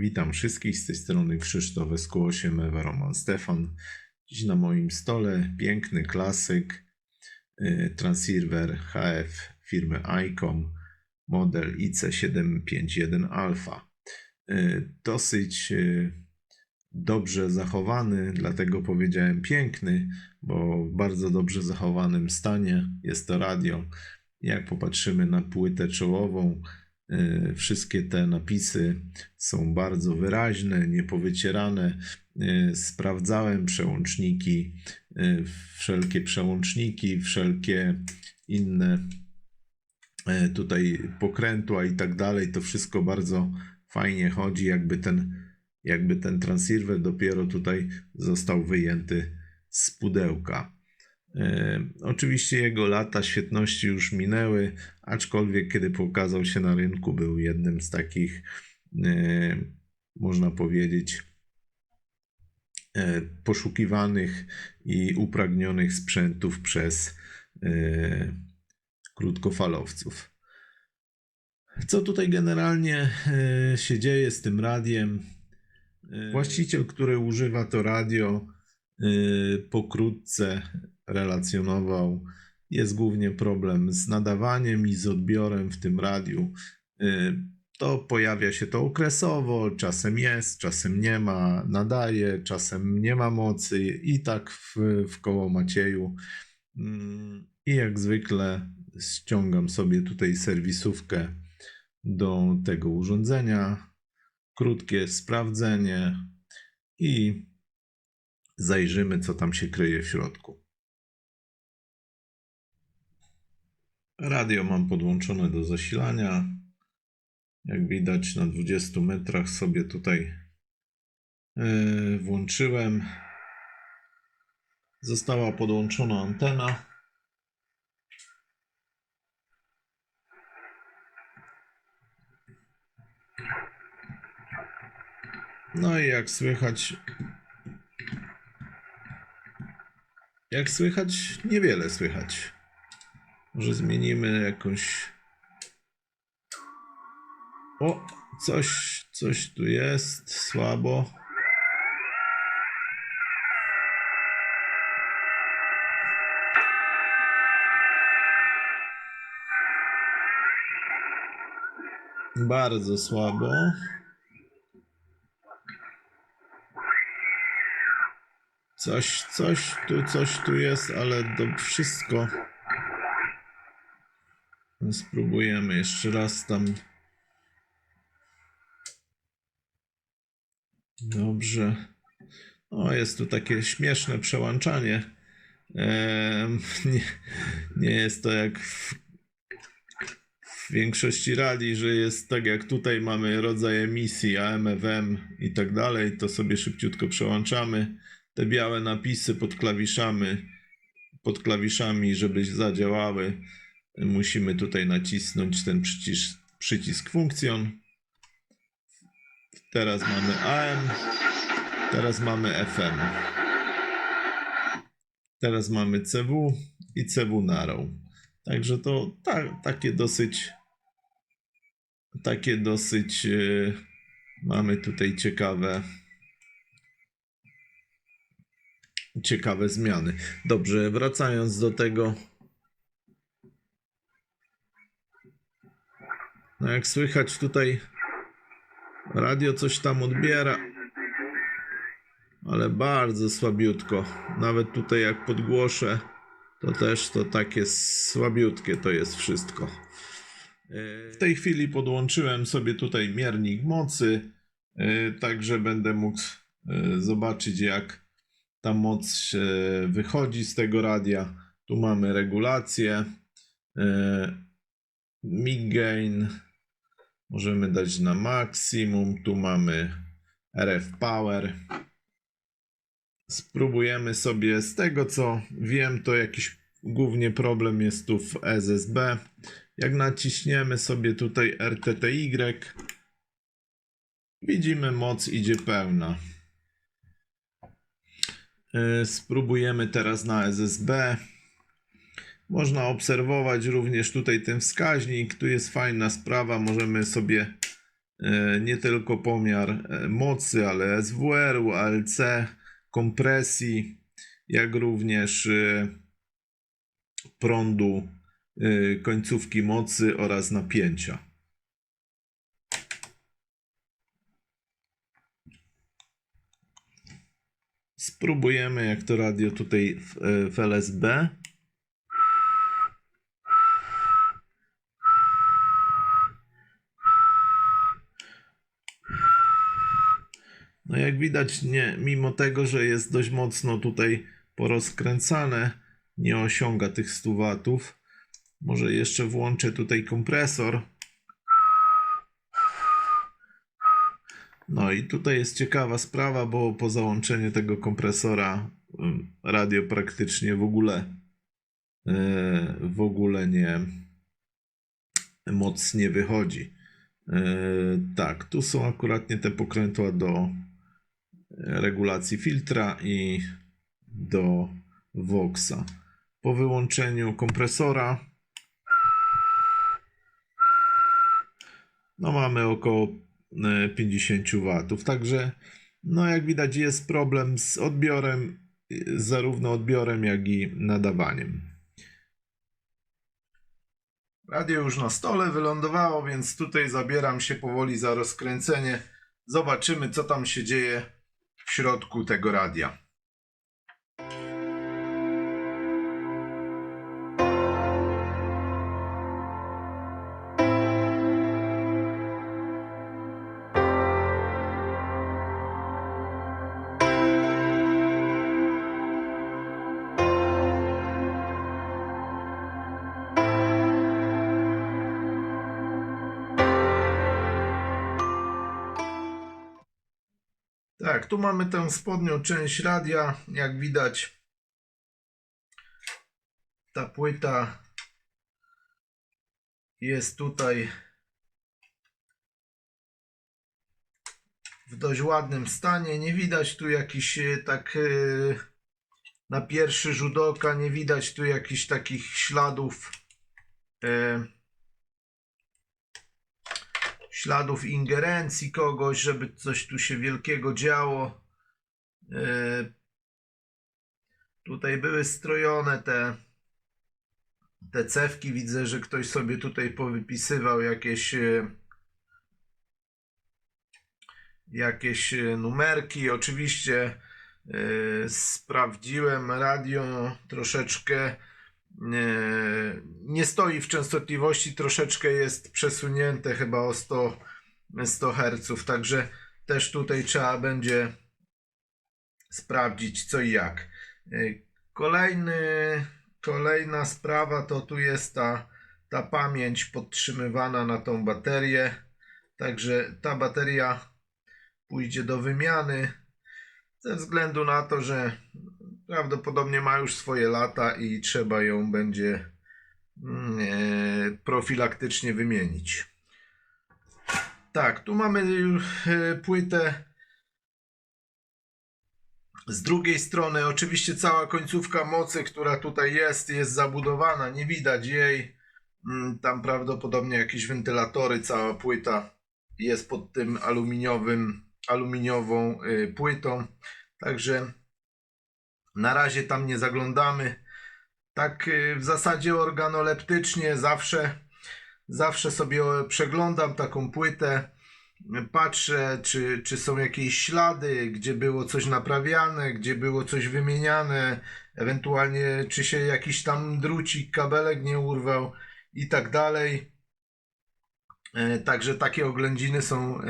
Witam wszystkich z tej strony Krzysztof SQ8 Ewa Roman Stefan. Dziś na moim stole piękny klasyk y, Transceiver HF firmy ICOM model IC751 Alpha. Y, Dosyć y, dobrze zachowany, dlatego powiedziałem piękny, bo w bardzo dobrze zachowanym stanie jest to radio. Jak popatrzymy na płytę czołową, wszystkie te napisy są bardzo wyraźne, niepowycierane. Y, Sprawdzałem przełączniki, y, wszelkie przełączniki, wszelkie inne tutaj pokrętła i tak dalej. To wszystko bardzo fajnie chodzi, jakby ten, jakby ten transceiver dopiero tutaj został wyjęty z pudełka. E, Oczywiście jego lata świetności już minęły, aczkolwiek kiedy pokazał się na rynku, był jednym z takich, e, można powiedzieć, e, poszukiwanych i upragnionych sprzętów przez krótkofalowców. Co tutaj generalnie się dzieje z tym radiem? Właściciel, który używa to radio, pokrótce relacjonował. Jest głównie problem z nadawaniem i z odbiorem w tym radiu. Y, To pojawia się to okresowo, czasem jest, czasem nie ma, nadaje, czasem nie ma mocy i tak w, w koło Macieju. Mm, I jak zwykle ściągam sobie tutaj serwisówkę do tego urządzenia. Krótkie sprawdzenie i zajrzymy, co tam się kryje w środku. Radio mam podłączone do zasilania. Jak widać, na 20 metrach sobie tutaj yy, włączyłem. Została podłączona antena. No i jak słychać, jak słychać, niewiele słychać. Może zmienimy jakąś. O, coś, coś tu jest słabo. Bardzo słabo. Coś, coś tu, coś tu jest, ale to wszystko. Spróbujemy jeszcze raz tam. Dobrze. O, jest tu takie śmieszne przełączanie. Nie, nie jest to jak w, w większości rali, że jest tak jak tutaj mamy rodzaj emisji AM, FM i tak dalej, to sobie szybciutko przełączamy. Te białe napisy pod klawiszami, pod klawiszami, żeby zadziałały musimy tutaj nacisnąć ten przycisk, przycisk funkcjon. Teraz mamy AM, teraz mamy FM. Teraz mamy CW i CW Narrow. Także to ta, takie dosyć takie dosyć yy, mamy tutaj ciekawe ciekawe zmiany. Dobrze, wracając do tego No jak słychać tutaj radio coś tam odbiera, ale bardzo słabiutko. Nawet tutaj jak podgłoszę, to też to takie słabiutkie to jest wszystko. W tej chwili podłączyłem sobie tutaj miernik mocy, yy, także będę mógł yy, zobaczyć jak ta moc wychodzi z tego radia. Tu mamy regulację, mic gain, Możemy dać na maksimum. Tu mamy RF Power. Spróbujemy sobie z tego co wiem, to jakiś głównie problem jest tu w SSB. Jak naciśniemy sobie tutaj RTTY, widzimy moc idzie pełna. Yy, Spróbujemy teraz na SSB. Można obserwować również tutaj ten wskaźnik. Tu jest fajna sprawa. Możemy sobie e, nie tylko pomiar e, mocy, ale SWR-u, ALC, kompresji, jak również e, prądu końcówki mocy oraz napięcia. Spróbujemy jak to radio tutaj w, w LSB. No jak widać, nie, mimo tego, że jest dość mocno tutaj porozkręcane, nie osiąga tych 100 watów. Może jeszcze włączę tutaj kompresor. No i tutaj jest ciekawa sprawa, bo po załączeniu tego kompresora radio praktycznie w ogóle yy, w ogóle nie moc nie wychodzi. Yy, tak, tu są akuratnie te pokrętła do regulacji filtra i do Voxa. Po wyłączeniu kompresora no mamy około e, 50 watów. Także no jak widać jest problem z odbiorem, zarówno odbiorem jak i nadawaniem. Radio już na stole wylądowało, więc tutaj zabieram się powoli za rozkręcenie. Zobaczymy co tam się dzieje w środku tego radia. Tak, tu mamy tę spodnią część radia. Jak widać, ta płyta jest tutaj w dość ładnym stanie. Nie widać tu jakiś e, tak e, na pierwszy rzut oka, nie widać tu jakichś takich śladów. Śladów ingerencji kogoś, żeby coś tu się wielkiego działo. E, Tutaj były strojone te, te cewki. Widzę, że ktoś sobie tutaj powypisywał jakieś e, jakieś e, numerki. Oczywiście e, sprawdziłem radio troszeczkę nie stoi w częstotliwości, troszeczkę jest przesunięte chyba o 100, 100 Hz, także też tutaj trzeba będzie sprawdzić co i jak. Y, Kolejny, kolejna sprawa to tu jest ta, ta pamięć podtrzymywana na tą baterię, także ta bateria pójdzie do wymiany ze względu na to, że prawdopodobnie ma już swoje lata i trzeba ją będzie mm, e, profilaktycznie wymienić. Tak, tu mamy e, płytę. Z drugiej strony, oczywiście, cała końcówka mocy, która tutaj jest, jest zabudowana. Nie widać jej. Mm, Tam prawdopodobnie jakieś wentylatory, cała płyta jest pod tym aluminiowym, aluminiową y, płytą. Także na razie tam nie zaglądamy. Tak y, w zasadzie organoleptycznie zawsze, zawsze sobie przeglądam taką płytę. Patrzę, czy, czy są jakieś ślady, gdzie było coś naprawiane, gdzie było coś wymieniane, ewentualnie czy się jakiś tam drucik, kabelek nie urwał i tak dalej. E, Także takie oględziny są e,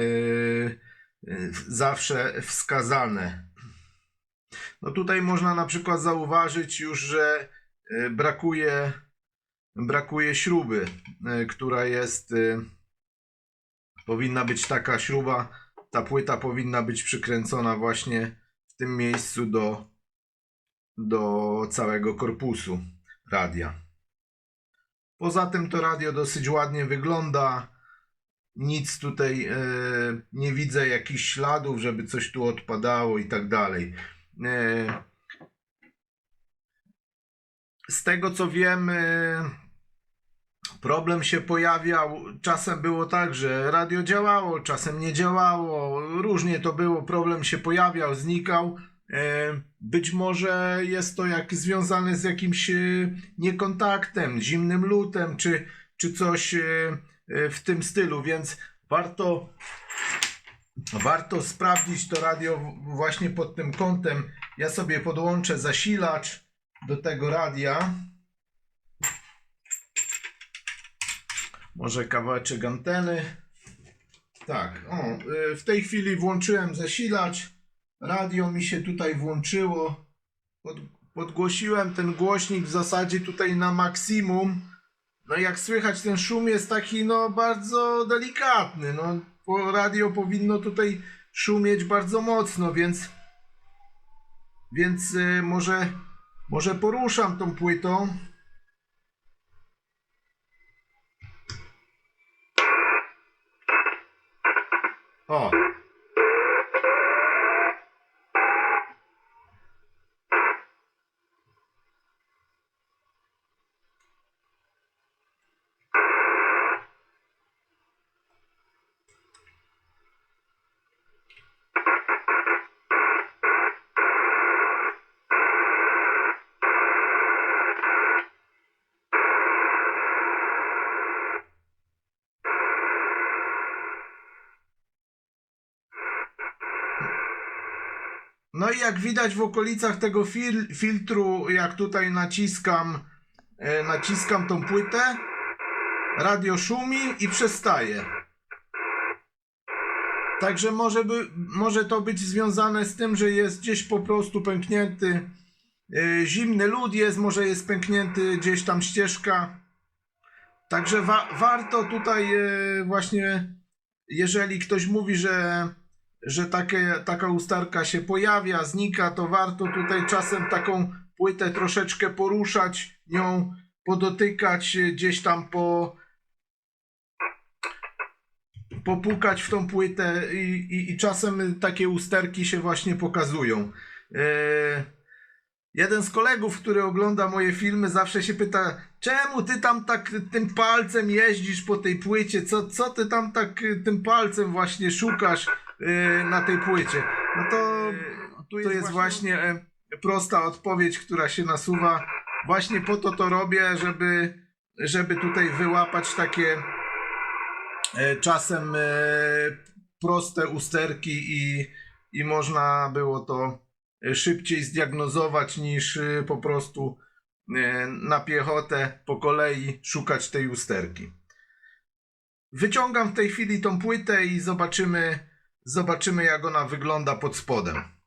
e, zawsze wskazane. No tutaj można na przykład zauważyć już, że e, brakuje, brakuje śruby, e, która jest, e, powinna być taka śruba, ta płyta powinna być przykręcona właśnie w tym miejscu do, do całego korpusu radia. Poza tym to radio dosyć ładnie wygląda. Nic tutaj e, nie widzę jakichś śladów, żeby coś tu odpadało i tak dalej. E, z tego co wiem, e, problem się pojawiał. Czasem było tak, że radio działało, czasem nie działało. Różnie to było. Problem się pojawiał, znikał. E, Być może jest to jak związane z jakimś niekontaktem, zimnym lutem, czy, czy coś w tym stylu, więc warto, warto sprawdzić to radio właśnie pod tym kątem. Ja sobie podłączę zasilacz do tego radia. Może kawałeczek anteny. Tak, o, y, w tej chwili włączyłem zasilacz. Radio mi się tutaj włączyło. Pod, podgłosiłem ten głośnik w zasadzie tutaj na maksimum. No jak słychać ten szum jest taki no bardzo delikatny. No radio powinno tutaj szumieć bardzo mocno, więc więc y, może może poruszam tą płytą. O. No jak widać w okolicach tego fil filtru, jak tutaj naciskam, e, naciskam tą płytę, radio szumi i przestaje. Także może, by, może to być związane z tym, że jest gdzieś po prostu pęknięty e, zimny lód jest, może jest pęknięty gdzieś tam ścieżka. Także wa warto tutaj e, właśnie, jeżeli ktoś mówi, że że takie, taka usterka się pojawia, znika, to warto tutaj czasem taką płytę troszeczkę poruszać, nią podotykać, y, gdzieś tam po popukać w tą płytę i, i, i czasem takie usterki się właśnie pokazują. E, jeden z kolegów, który ogląda moje filmy, zawsze się pyta, czemu ty tam tak tym palcem jeździsz po tej płycie, co, co ty tam tak y, tym palcem właśnie szukasz y, na tej płycie? No to, tu jest, to jest właśnie e, prosta odpowiedź, która się nasuwa. Właśnie po to to robię, żeby, żeby tutaj wyłapać takie e, czasem e, proste usterki i, i można było to szybciej zdiagnozować niż e, po prostu na piechotę po kolei szukać tej usterki. Wyciągam w tej chwili tą płytę i zobaczymy, zobaczymy jak ona wygląda pod spodem.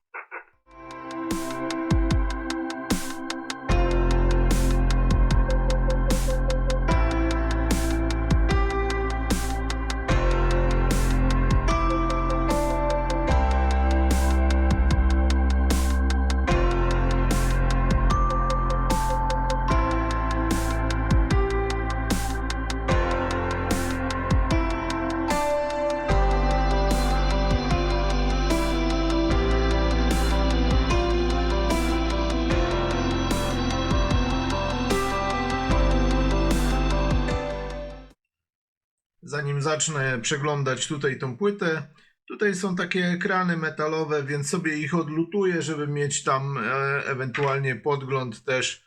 Zacznę przeglądać tutaj tą płytę, tutaj są takie ekrany metalowe, więc sobie ich odlutuję, żeby mieć tam e, ewentualnie podgląd też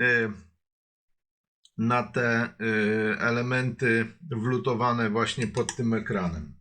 e, na te e, elementy wlutowane właśnie pod tym ekranem.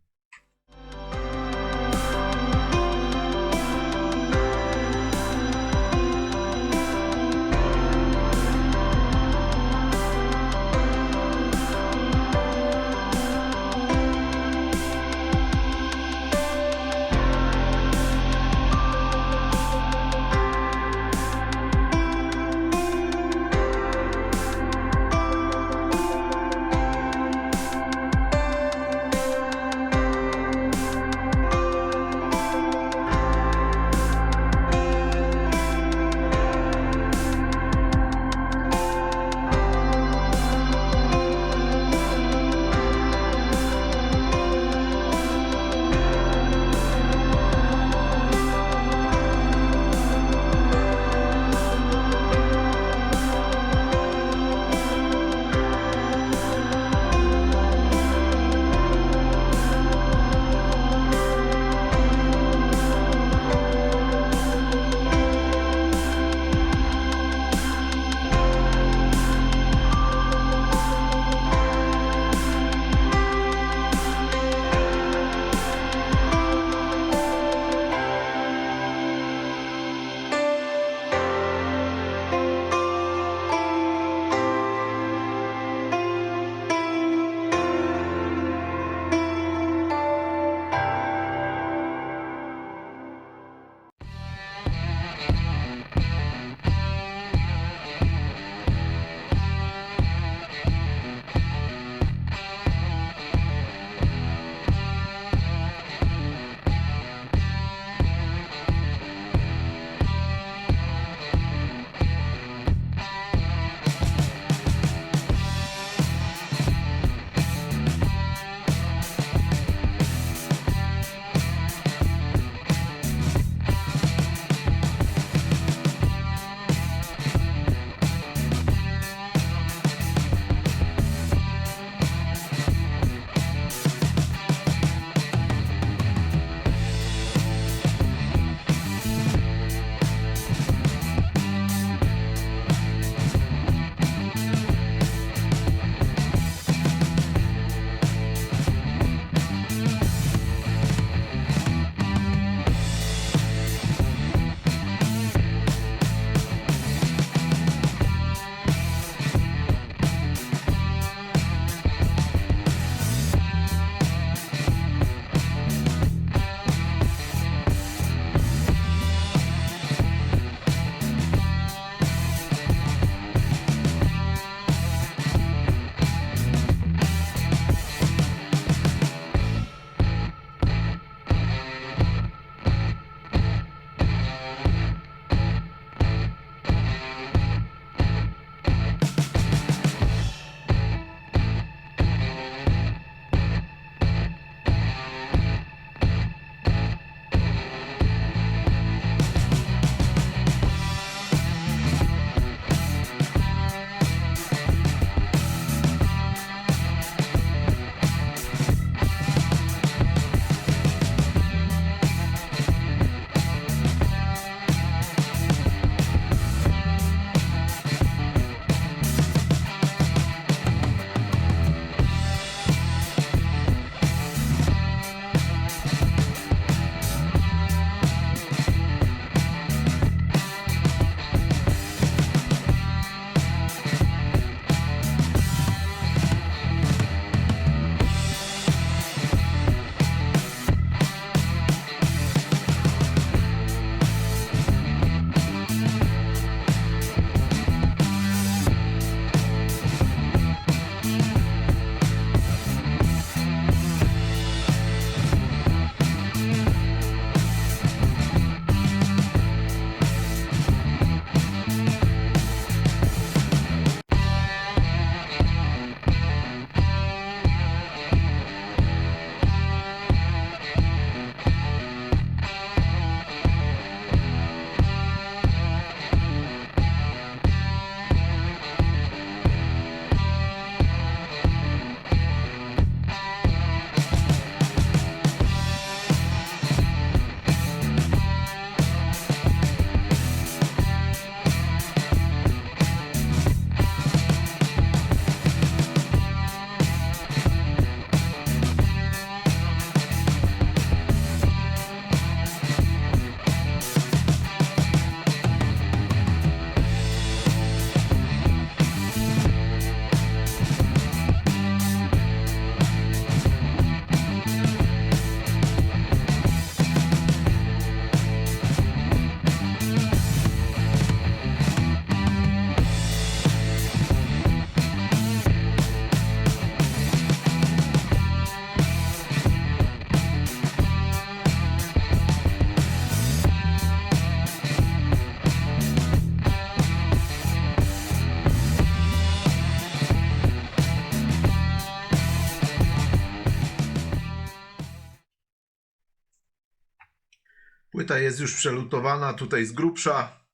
Jest już przelutowana tutaj z grubsza.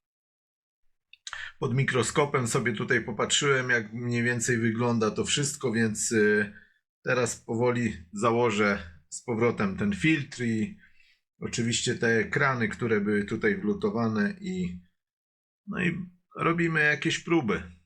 Pod mikroskopem sobie tutaj popatrzyłem, jak mniej więcej wygląda to wszystko, więc y, teraz powoli założę z powrotem ten filtr i oczywiście te ekrany, które były tutaj wlutowane i no i robimy jakieś próby.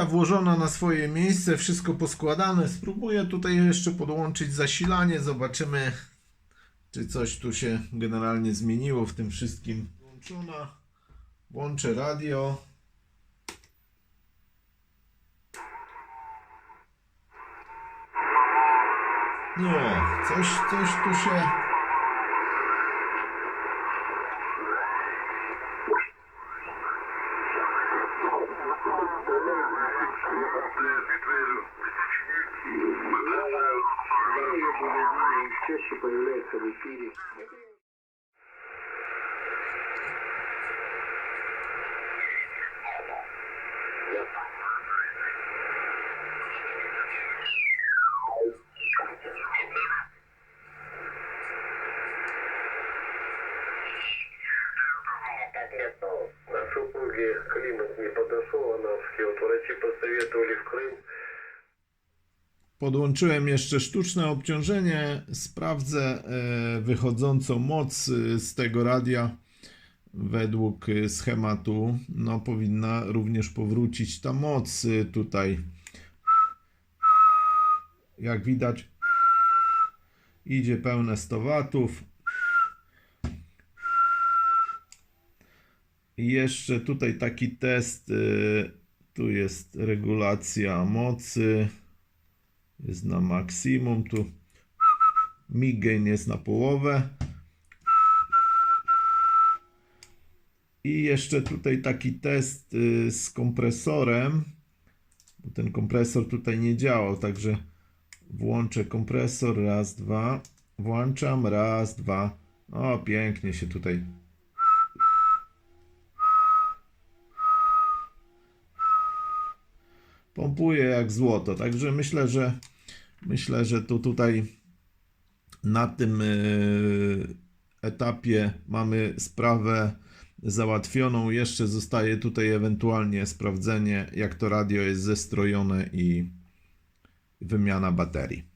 Płyta włożona na swoje miejsce, wszystko poskładane. Spróbuję tutaj jeszcze podłączyć zasilanie. Zobaczymy, czy coś tu się generalnie zmieniło w tym wszystkim. Włączona. Włączę radio. No, coś, coś tu się. вот врачи посоветовали в Крым. Podłączyłem jeszcze sztuczne obciążenie. Sprawdzę e, wychodzącą moc e, z tego radia. Według e, schematu no, powinna również powrócić ta moc e, tutaj. Jak widać, idzie pełne 100 watów. I jeszcze tutaj taki test. tu jest regulacja mocy jest na maksimum, tu migain jest na połowę. I jeszcze tutaj taki test y, z kompresorem, bo ten kompresor tutaj nie działał, także włączę kompresor, raz, dwa, włączam, raz, dwa, o pięknie się tutaj pompuje jak złoto. Także myślę, że myślę, że tu tutaj na tym y, etapie mamy sprawę załatwioną. Jeszcze zostaje tutaj ewentualnie sprawdzenie, jak to radio jest zestrojone i wymiana baterii.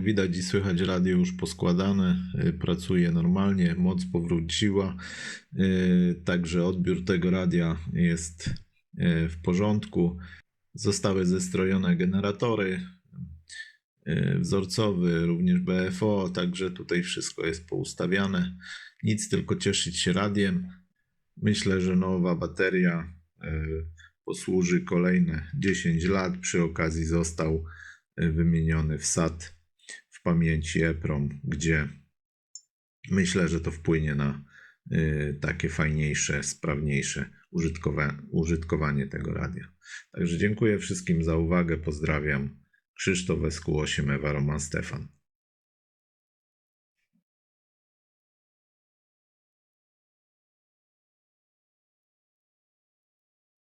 Jak widać i słychać, radio już poskładane, y, pracuje normalnie, moc powróciła, y, także odbiór tego radia jest y, w porządku. Zostały zestrojone generatory, wzorcowy, również BFO, także tutaj wszystko jest poustawiane. Nic, tylko cieszyć się radiem. Myślę, że nowa bateria posłuży kolejne 10 lat. Przy okazji został wymieniony wsad w pamięci EPROM, gdzie myślę, że to wpłynie na y, takie fajniejsze, sprawniejsze użytkowa- użytkowanie tego radia. Także dziękuję wszystkim za uwagę, pozdrawiam. Krzysztof SQ8 Ewa Roman Stefan.